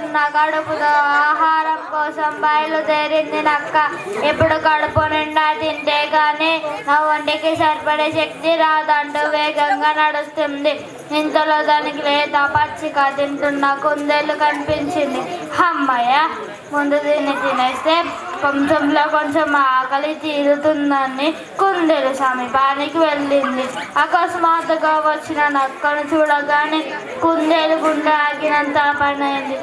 తింటున్న కడుపుతో ఆహారం కోసం బయలుదేరింది నక్క ఇప్పుడు కడుపు నిండా తింటే కానీ నా ఒంటికి సరిపడే శక్తి రాదంటూ వేగంగా నడుస్తుంది. ఇంతలో దానికి లేత పచ్చిక తింటున్న కుందేలు కనిపించింది. అమ్మయ్య ముందు దీన్ని తినేస్తే కొంచెంలో కొంచెం ఆకలి తీరుతుందని కుందేలు సమీపానికి వెళ్ళింది. అకస్మాత్తుగా వచ్చిన నక్కను చూడగానే కుందేలు గుండె ఆగినంత పనైంది.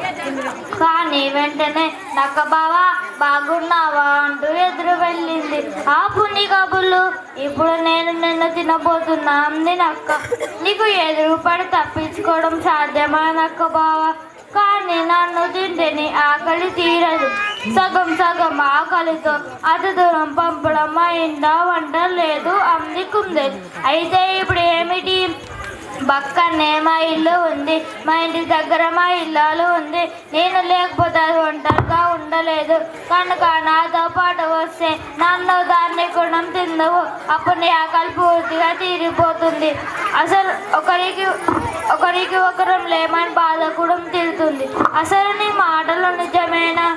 కానీ వెంటనే నక్క బావా బాగున్నావా? అంటూ ఎదురు వెళ్ళింది. ఆ పుణ్య కబుర్లు ఇప్పుడు నేను నిన్ను తినబోతున్నా అంది నక్క. నీకు ఎదురు పడి తప్పించుకోవడం సాధ్యమా నక్క బావా? కానీ నన్ను తింటేని ఆకలి తీరదు. సగం సగం ఆకలితో అతి దూరం పంపడం అయిందా వంట లేదు అంది కుందేలు అయితే ఇప్పుడు ఏమిటి? పక్కనే మా ఇల్లు ఉంది. మా ఇంటి దగ్గర మా ఇల్లాలు ఉంది. నేను లేకపోతే అది ఒంటరిగా ఉండలేదు. కనుక నాతో పాటు వస్తే నన్ను దాన్ని కూడా తిందవు. అప్పుడు నీ ఆకలి పూర్తిగా తీరిపోతుంది. అసలు ఒకరికి ఒకరికి ఒకరం లేమని బాధ కూడా తీరుతుంది. అసలు నీ మాటలు నిజమేనా?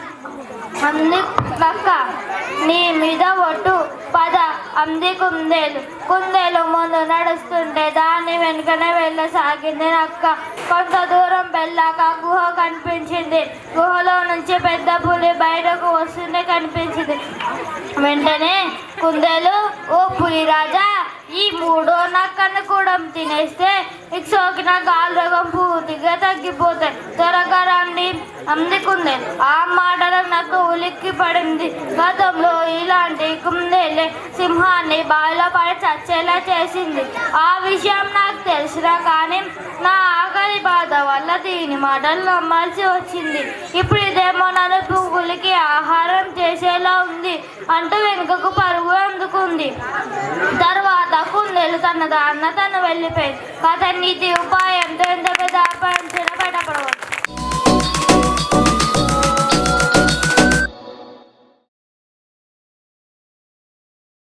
అంది పక్క నీ మీద ఒట్టు పద అంది కుందేలు. కుందేలు ముందు నడుస్తుంటే దాని వెనుకనే వెళ్ళసాగింది నక్క. కొంత దూరం వెళ్ళాక గుహ కనిపించింది. గుహలో నుంచి పెద్ద పులి బయటకు వస్తుంటే కనిపించింది. వెంటనే కుందేలు ఓ పులి రాజా ఈ మూడో నక్కను కూడా తినేస్తే మీకు సోకిన గాలి రోగం పూర్తిగా తగ్గిపోతాయి. త్వరగా రండి అందుకుంది. ఆ మాటలకు నాకు ఉలిక్కి పడింది. గతంలో ఇలాంటి కుందేలే సింహాన్ని బావిలో పడి చచ్చేలా చేసింది. ఆ విషయం నాకు తెలిసినా కానీ నా ఆకలి బాధ వల్ల దీని మాటలు నమ్మాల్సి వచ్చింది. ఇప్పుడు ఇదేమో నన్ను పువ్వులకి ఆహారం చేసేలా అంటూ వెనుకకు పరుగు అందుకుంది. తర్వాత కుందేలు తన దాన్న తను వెళ్ళిపోయింది. అతన్ని నీతి ఉపాయంతో ఎంత పెద్ద